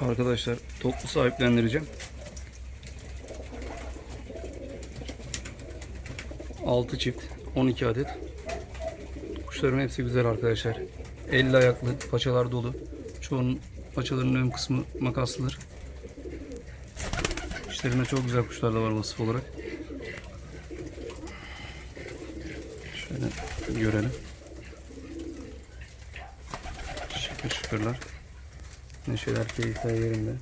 Arkadaşlar toplu sahiplendireceğim. 6 çift 12 adet. Kuşların hepsi güzel arkadaşlar. 50 ayaklı paçalar dolu. Çoğunun paçalarının ön kısmı makaslıdır. İşlerinde çok güzel kuşlar da var vasıf olarak. Şöyle görelim. Şıkır şıkırlar. Neşeler, keyifler yerinde.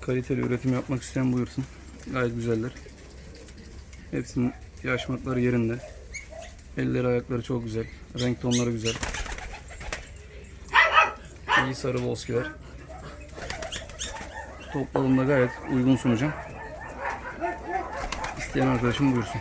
Kaliteli üretim yapmak isteyen buyursun. Gayet güzeller. Hepsinin yaşmakları yerinde. Elleri ayakları çok güzel. Renk tonları güzel. İyi sarı boskiler. Topladığımda gayet uygun sunacağım. İsteyen arkadaşım buyursun.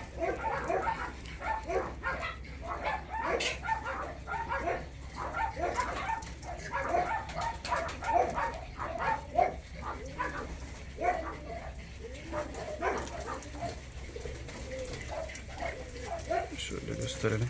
Şöyle gösterelim.